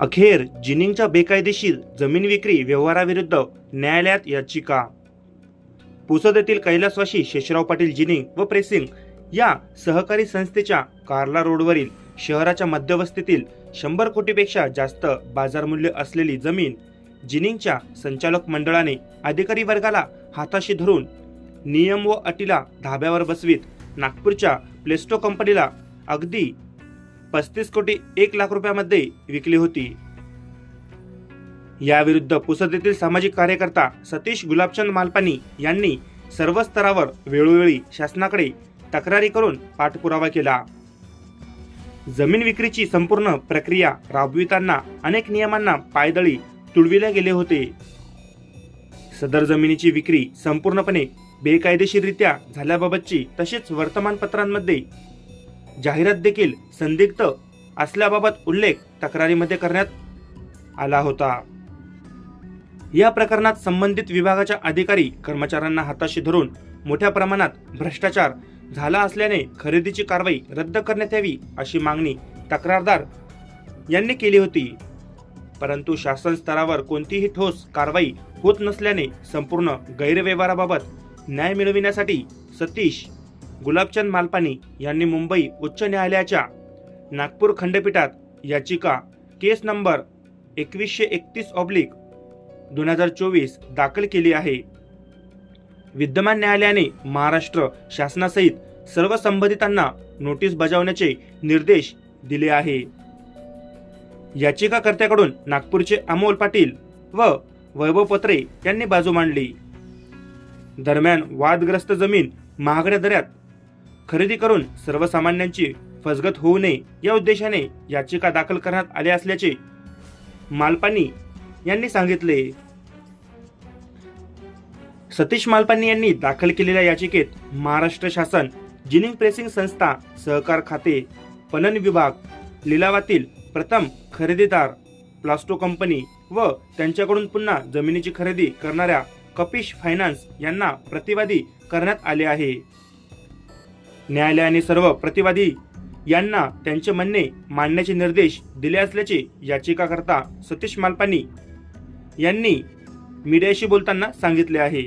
अखेर जिनिंगच्या बेकायदेशीर जमीन विक्री व्यवहाराविरुद्ध न्यायालयात याचिका. पुसद येथील कैलासवाशी शेषराव पाटील जिनिंग व प्रेसिंग या सहकारी संस्थेच्या कार्ला रोडवरील शहराच्या मध्यवस्तीतील शंभर कोटीपेक्षा जास्त बाजारमूल्य असलेली जमीन जिनिंगच्या संचालक मंडळाने अधिकारी वर्गाला हाताशी धरून नियम व अटीला धाब्यावर बसवीत नागपूरच्या प्लेस्टो कंपनीला अगदी पस्तीस कोटी एक लाख रुपयामध्ये विकली होती. याविरुद्ध पुसद येथील सामाजिक कार्यकर्ता सतीश गुलाबचंद मालपानी यांनी सर्व स्तरावर वेळोवेळी शासनाकडे तक्रारी करून पाठपुरावा केला. जमीन विक्रीची संपूर्ण प्रक्रिया राबविताना अनेक नियमांना पायदळी तुडविले गेले होते. सदर जमिनीची विक्री संपूर्णपणे बेकायदेशीररित्या झाल्याबाबतची तसेच वर्तमानपत्रांमध्ये जाहिरात देखील संदिग्ध असल्याबाबत उल्लेख तक्रारीमध्ये करण्यात आला होता. या प्रकरणात संबंधित विभागाच्या अधिकारी कर्मचाऱ्यांना हाताशी धरून मोठ्या प्रमाणात भ्रष्टाचार झाला असल्याने खरेदीची कारवाई रद्द करण्यात यावी अशी मागणी तक्रारदार यांनी केली होती. परंतु शासन स्तरावर कोणतीही ठोस कारवाई होत नसल्याने संपूर्ण गैरव्यवहाराबाबत न्याय मिळविण्यासाठी सतीश गुलाबचंद मालपानी यांनी मुंबई उच्च न्यायालयाच्या नागपूर खंडपीठात याचिका केस नंबर एकवीसशे एकतीस ऑब्लिक दोन हजार चोवीस दाखल केली आहे. विद्यमान न्यायालयाने महाराष्ट्र शासनासहित सर्व संबंधितांना नोटीस बजावण्याचे निर्देश दिले आहे. याचिकाकर्त्याकडून नागपूरचे अमोल पाटील व वैभव पत्रे यांनी बाजू मांडली. दरम्यान वादग्रस्त जमीन महागड्या दऱ्यात खरेदी करून सर्वसामान्यांची फसगत होऊ नये या उद्देशाने याचिका दाखल करण्यात आली असल्याचे मालपानी यांनी सांगितले. सतीश मालपानी यांनी दाखल केलेल्या याचिकेत महाराष्ट्र शासन जिनिंग प्रेसिंग संस्था सहकार खाते पणन विभाग लिलावातील प्रथम खरेदीदार प्लास्टो कंपनी व त्यांच्याकडून पुन्हा जमिनीची खरेदी करणाऱ्या कपिश फायनान्स यांना प्रतिवादी करण्यात आले आहे. न्यायालयाने सर्व प्रतिवादी यांना त्यांचे म्हणणे मांडण्याचे निर्देश दिले असल्याचे याचिकाकर्ता सतीश मालपानी यांनी मीडियाशी बोलताना सांगितले आहे.